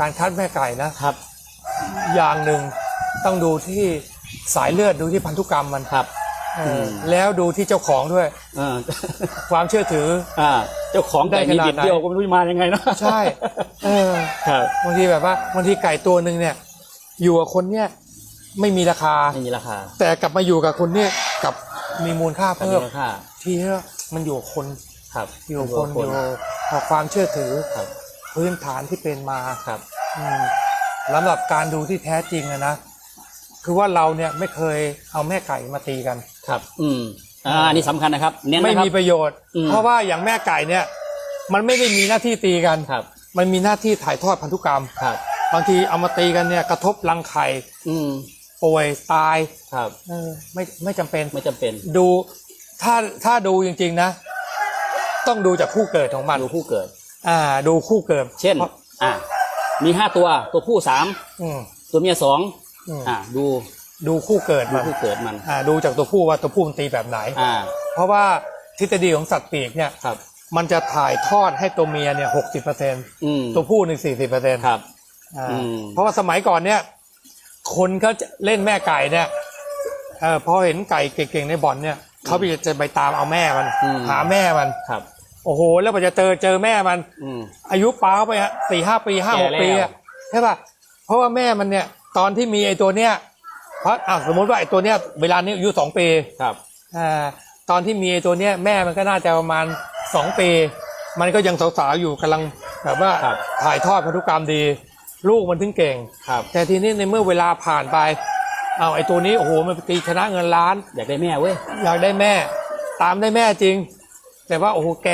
การคัดแม่ไก่นะครับ อย่างหนึ่งต้องดูที่สายเลือดดูที่พันธุกรรมมันครับเอออม แล้วดูที่เจ้าของด้วย อ่าความเชื่อถือ อ่าเจ้าของไก่ได้มีขนาดบิดไหนเดียวก็ไม่รู้จะมายังไงเนาะใช่เออ ครับบางทีแบบว่าบางทีไก่ตัวหนึ่งเนี่ย อยู่กับคนเนี่ยไม่มีราคา ไม่มีราคาแต่กลับมาอยู่กับคนเนี่ยกลับมีมูลค่าแต่มีเพิ่มราคาที่มันอยู่กับคนครับอยู่กับคนอยู่กับความเชื่อถือ ครับ พื้นฐานที่เป็นมาครับอืมสำหรับการดูที่แท้จริงอะนะคือว่าเราเนี่ยไม่เคยเอาแม่ไก่มาตีกันครับ อืมอ่าอันนี้สำคัญนะครับเน้นไม่นะครับมีประโยชน์อืมเพราะว่าอย่างแม่ไก่เนี่ย มันไม่ได้มีหน้าที่ตีกันครับ มันมีหน้าที่ถ่ายทอดพันธุกรรมครับ บางทีเอามาตีกันเนี่ยกระทบรังไข่อืมป่วยตายครับเออไม่ไม่จำเป็นไม่จำเป็น ดูถ้าถ้าดูจริง ๆ นะ ต้องดูจากคู่เกิดของมันดูคู่เกิด อ่า ดูคู่เกิดเช่นพราะอ่า มีห้าตัว ตัวผู้สามอืมตัวเมียสองอืมอ่า ดูดูคู่เกิดดูมันคู่เกิดมัน อ่าดูจากตัวผู้ว่าตัวผู้มันตีแบบไหน อ่า เพราะว่าทฤษฎีของสัตว์ปีกเนี่ย ครับ มันจะถ่ายทอดให้ตัวเมียเนี่ยหกสิบเปอร์เซ็นอืมตัวผู้หนึ่งสี่สิบเปอร์เซ็นครับอืม เพราะว่าสมัยก่อนเนี่ย คนเขาจะเล่นแม่ไก่เนี่ยเออพอเห็นไก่เก่งๆในบ่อนเนี่ยเขาไปจะไปตามเอาแม่มัน อืม หาแม่มัน ครับ โอ้โห แล้วพอจะเจอเจอแม่มัน อืม อายุป้าไปฮะสี่ห้าปีห้าหกแก่แล้ว ปีอะใช่ป่ะเพราะว่าแม่มันเนี่ย ตอนที่มีไอ้ตัวเนี้ยเพราะอะสมมติว่าไอ้ตัวเนี้ยเวลานี้อายุสองปีครับ อ่าตอนที่มีไอ้ตัวเนี้ยแม่มันก็น่าจะประมาณสองปี มันก็ยังสาวๆอยู่กำลังแบบว่าครับ ถ่ายทอดพันธุกรรมดี ลูกมันถึงเก่ง ครับ แต่ทีนี้ในเมื่อเวลาผ่านไปเอาไอ้ตัวนี้โอ้โหมันไปตีชนะเงินล้าน อยากได้แม่เว้ย อยากได้แม่ ตามได้แม่จริง แต่ว่าโอ้โหแก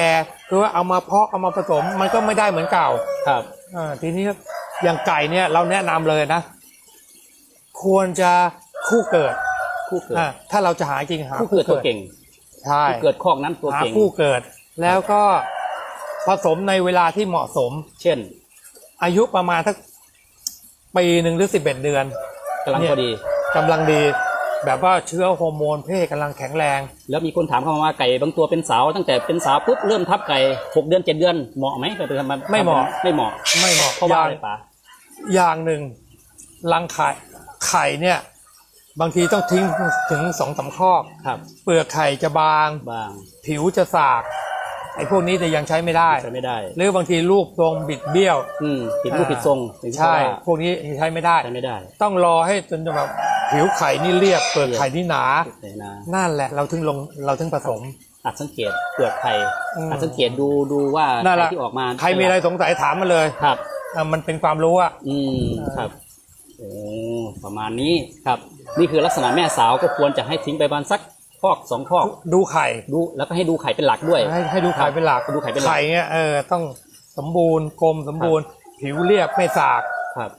คือว่าเอามาเพาะเอามาผสมมันก็ไม่ได้เหมือนเก่าครับอ่าทีนี้อย่างไก่เนี่ยเราแนะนำเลยนะ ควรจะคู่เกิดคู่เกิดอ่าถ้าเราจะหาจริงหาคู่เกิดตัวเก่งใช่คู่เกิดคอกนั้นตัวหาเก่งคู่เกิด แล้วก็ผสมในเวลาที่เหมาะสม เช่น อายุประมาณสักปีหนึ่งหรือสิบเอ็ดเดือนกำลังเนี่ยพอดีกำลังดี แบบว่าเชื้อฮอร์โมนเพศกำลังแข็งแรง แล้วมีคนถามเข้ามาว่าไก่บางตัวเป็นสาว ตั้งแต่เป็นสาวปุ๊บเริ่มทับไก่หกเดือนเจ็ดเดือนเหมาะไหมไปทำมันไม่เหมาะ ไม่เหมาะไม่เหมาะเพราะอว่าย่างอะไรป๋าอย่างหนึ่งรังไข่ไข่เนี่ย บางทีต้องทิ้งถึงสองสามข้อบครับ เปลือกไข่จะบาง บาง ผิวจะสากไอ้พวกนี้จะยังใช้ไม่ได้ใช้ไม่ได้ หรือบางทีรูปทรงบิดเบี้ยว อืมผิดรูปผิดทรงถึงที่ใช่ว่าพวกนี้ยังใช้ไม่ได้ใช้ไม่ได้ ต้องรอให้จนแบบ ผิวไข่นี่เรียบเปลือกไข่นี่หนาเลยนะนั่นแหละเราถึงลงเราถึงผสม อาจสังเกตเปลือกไข่อืมอาจสังเกตดูดูว่านั่นแหไข่ละ ที่ออกมาใครมีอะไรสงสัยถามมาเลยครับ อะมันเป็นความรู้อะ อืมครับโอ้ประมาณนี้ครับ นี่คือลักษณะแม่สาวก็ควรจะให้ทิ้งไปประมาณสักคอกสองคอกดูไข่ ดูแล้วก็ให้ดูไข่เป็นหลักด้วย ให้ให้ดูไข่เป็นหลักดูไข่เป็นหลัก ไข่เนี่ยเออต้องสมบูรณ์กลมสมบูรณ์ ผิวเรียบไม่สาก ครับ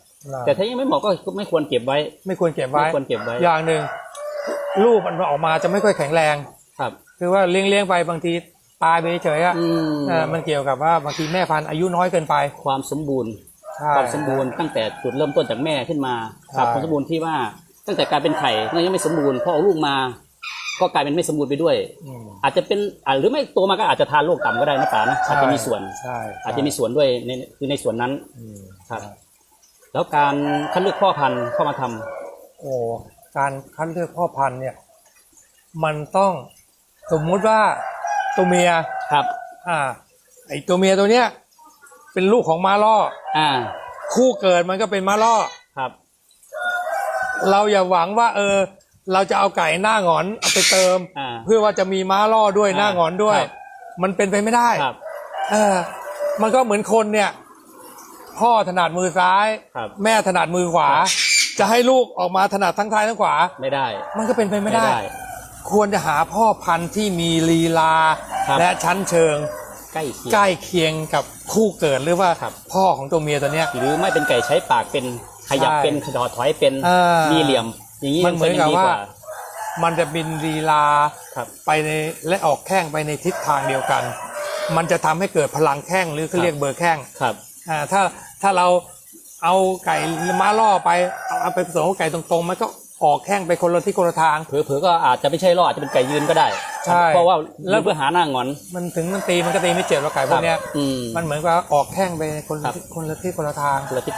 แต่ถ้ายังไม่เหมาะก็ก็ไม่ควรเก็บไว้ ไม่ควรเก็บไว้ไม่ควรเก็บไว้ อย่างหนึ่งลูกมันออกมาจะไม่ค่อยแข็งแรงครับ คือว่าเลี้ยงเลี้ยงๆไปบางทีตายไปเฉยๆอะอืมเออมันเกี่ยวกับว่าบางทีแม่พันธุ์อายุน้อยเกินไป ความสมบูรณ์ใช่ความสมบูรณ์ตั้งแต่จุดเริ่มต้นจากแม่ขึ้นมาครับใช่ความสมบูรณ์ที่ว่าตั้งแต่การเป็นไข่ก็ยังไม่สมบูรณ์พอเอาลูกมา ก็กลายเป็นไม่สมบูรณ์ไปด้วยอืมอาจจะเป็นอ่าหรือไม่โตมาก็อาจจะทานโรคต่ำก็ได้นะป๋านะอาจจะมีส่วนใช่อาจจะมีส่วนด้วยในคือในส่วนนั้นอืมครับ แล้วการคัดเลือกพ่อพันธุ์เข้ามาทำโอ้การคัดเลือกพ่อพันธุ์เนี่ย มันต้องสมมุติว่าตัวเมียครับ อ่า ไอตัวเมียตัวเนี้ย เป็นลูกของม้าล่ออ่า คู่เกิดมันก็เป็นม้าล่อครับ เราอย่าหวังว่า เออ เราจะเอาไก่หน้าหงอนเอาไปเติมอ่าเพื่อว่าจะมีม้าล่อด้วยอ่าหน้าหงอนด้วยครับมันเป็นไปไม่ได้ครับ เออ มันก็เหมือนคนเนี่ย พ่อถนัดมือซ้าย ครับแม่ถนัดมือขวา จะให้ลูกออกมาถนัดทั้งซ้ายทั้งขวา ไม่ได้ มันก็เป็นไปไม่ได้ ควรจะหาพ่อพันธุ์ที่มีลีลา ครับ และชั้นเชิง ใกล้เคียง ใกล้เคียงกับคู่เกิดหรือว่าครับ พ่อของตัวเมียตัวเนี้ย หรือไม่เป็นไก่ใช้ปากเป็นขยับใช่เป็นขดอถอยเป็นอ่ามีมีเหลี่ยม อย่างนี้มันเหมือนกับจะดีว่า มันจะบินลีลาครับไปในและออกแข้งไปในทิศทางเดียวกัน มันจะทำให้เกิดพลังแข้งหรือเขาเรียกเบอร์แข้ง ครับ อ่าถ้าถ้าเราเอาไก่ม้าล่อไปเอาเอาไปผสมกับไก่ตรงๆมันก็ออกแข้งไปคนละที่คนละทาง เผลอๆก็อาจจะไม่ใช่ล่ออาจจะเป็นไก่ยืนก็ได้ใช่ เพราะว่าแล้แล้ววเพื่อหาหน้างอน มันถึงมันตีมันก็ตีไม่เจ็บหรอกไก่พวกเนี้ย อืม มันเหมือนกับออกแข้งไปคนครัละบที่คนละที่คนละทาง คนละทิศ